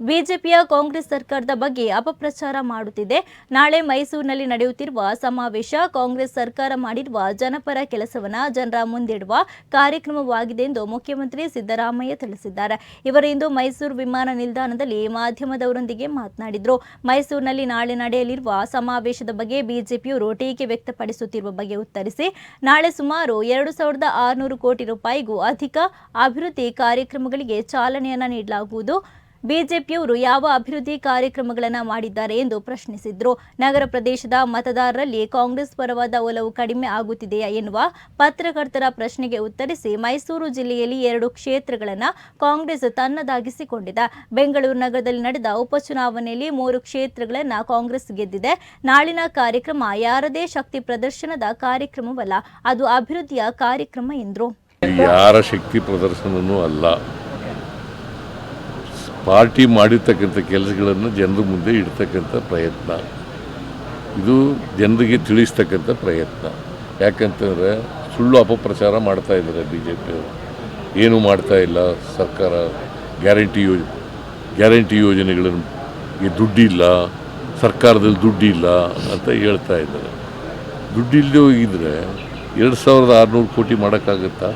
ಬಿಜೆಪಿಯ ಕಾಂಗ್ರೆಸ್ ಸರ್ಕಾರದ ಬಗ್ಗೆ ಅಪಪ್ರಚಾರ ಮಾಡುತ್ತಿದೆ. ನಾಳೆ ಮೈಸೂರಿನಲ್ಲಿ ನಡೆಯುತ್ತಿರುವ ಸಮಾವೇಶ ಕಾಂಗ್ರೆಸ್ ಸರ್ಕಾರ ಮಾಡಿರುವ ಜನಪರ ಕೆಲಸವನ್ನ ಜನರ ಮುಂದಿಡುವ ಕಾರ್ಯಕ್ರಮವಾಗಿದೆ ಎಂದು ಮುಖ್ಯಮಂತ್ರಿ ಸಿದ್ದರಾಮಯ್ಯ ತಿಳಿಸಿದ್ದಾರೆ. ಇವರು ಇಂದು ಮೈಸೂರು ವಿಮಾನ ನಿಲ್ದಾಣದಲ್ಲಿ ಮಾಧ್ಯಮದವರೊಂದಿಗೆ ಮಾತನಾಡಿದರು. ಮೈಸೂರಿನಲ್ಲಿ ನಾಳೆ ನಡೆಯಲಿರುವ ಸಮಾವೇಶದ ಬಗ್ಗೆ ಬಿಜೆಪಿಯವರು ಟೀಕೆ ವ್ಯಕ್ತಪಡಿಸುತ್ತಿರುವ ಬಗ್ಗೆ ಉತ್ತರಿಸಿ, ನಾಳೆ ಸುಮಾರು ಎರಡು ಸಾವಿರದ ಆರುನೂರು ಕೋಟಿ ರೂಪಾಯಿಗೂ ಅಧಿಕ ಅಭಿವೃದ್ಧಿ ಕಾರ್ಯಕ್ರಮಗಳಿಗೆ ಚಾಲನೆಯನ್ನ ನೀಡಲಾಗುವುದು. ಬಿಜೆಪಿಯವರು ಯಾವ ಅಭಿವೃದ್ಧಿ ಕಾರ್ಯಕ್ರಮಗಳನ್ನು ಮಾಡಿದ್ದಾರೆ ಎಂದು ಪ್ರಶ್ನಿಸಿದ್ರು. ನಗರ ಪ್ರದೇಶದ ಮತದಾರರಲ್ಲಿ ಕಾಂಗ್ರೆಸ್ ಪರವಾದ ಒಲವು ಕಡಿಮೆ ಆಗುತ್ತಿದೆಯಾ ಎನ್ನುವ ಪತ್ರಕರ್ತರ ಪ್ರಶ್ನೆಗೆ ಉತ್ತರಿಸಿ ಮೈಸೂರು ಜಿಲ್ಲೆಯಲ್ಲಿ ಎರಡು ಕ್ಷೇತ್ರಗಳನ್ನು ಕಾಂಗ್ರೆಸ್ ತನ್ನದಾಗಿಸಿಕೊಂಡಿದೆ. ಬೆಂಗಳೂರು ನಗರದಲ್ಲಿ ನಡೆದ ಉಪಚುನಾವಣೆಯಲ್ಲಿ ಮೂರು ಕ್ಷೇತ್ರಗಳನ್ನು ಕಾಂಗ್ರೆಸ್ ಗೆದ್ದಿದೆ. ನಾಳಿನ ಕಾರ್ಯಕ್ರಮ ಯಾರದೇ ಶಕ್ತಿ ಪ್ರದರ್ಶನದ ಕಾರ್ಯಕ್ರಮವಲ್ಲ, ಅದು ಅಭಿವೃದ್ಧಿಯ ಕಾರ್ಯಕ್ರಮ ಎಂದರು. ಯಾರ ಶಕ್ತಿ ಪ್ರದರ್ಶನವೂ ಅಲ್ಲ. ಪಾರ್ಟಿ ಮಾಡಿರ್ತಕ್ಕಂಥ ಕೆಲಸಗಳನ್ನು ಜನರ ಮುಂದೆ ಇಡ್ತಕ್ಕಂಥ ಪ್ರಯತ್ನ. ಇದು ಜನರಿಗೆ ತಿಳಿಸ್ತಕ್ಕಂಥ ಪ್ರಯತ್ನ. ಯಾಕಂತಂದರೆ ಸುಳ್ಳು ಅಪಪ್ರಚಾರ ಮಾಡ್ತಾ ಇದ್ದಾರೆ ಬಿ ಜೆ ಪಿಯವರು ಏನೂ ಮಾಡ್ತಾ ಇಲ್ಲ ಸರ್ಕಾರ. ಗ್ಯಾರಂಟಿ ಯೋಜ, ಗ್ಯಾರಂಟಿ ಯೋಜನೆಗಳನ್ನು ದುಡ್ಡಿಲ್ಲ, ಸರ್ಕಾರದಲ್ಲಿ ದುಡ್ಡಿಲ್ಲ ಅಂತ ಹೇಳ್ತಾ ಇದ್ದಾರೆ. ದುಡ್ಡಿಲ್ಲದೆ ಹೋಗಿದ್ರೆ ಎರಡು ಸಾವಿರದ ಆರುನೂರು ಕೋಟಿ ಮಾಡೋಕ್ಕಾಗತ್ತಾ?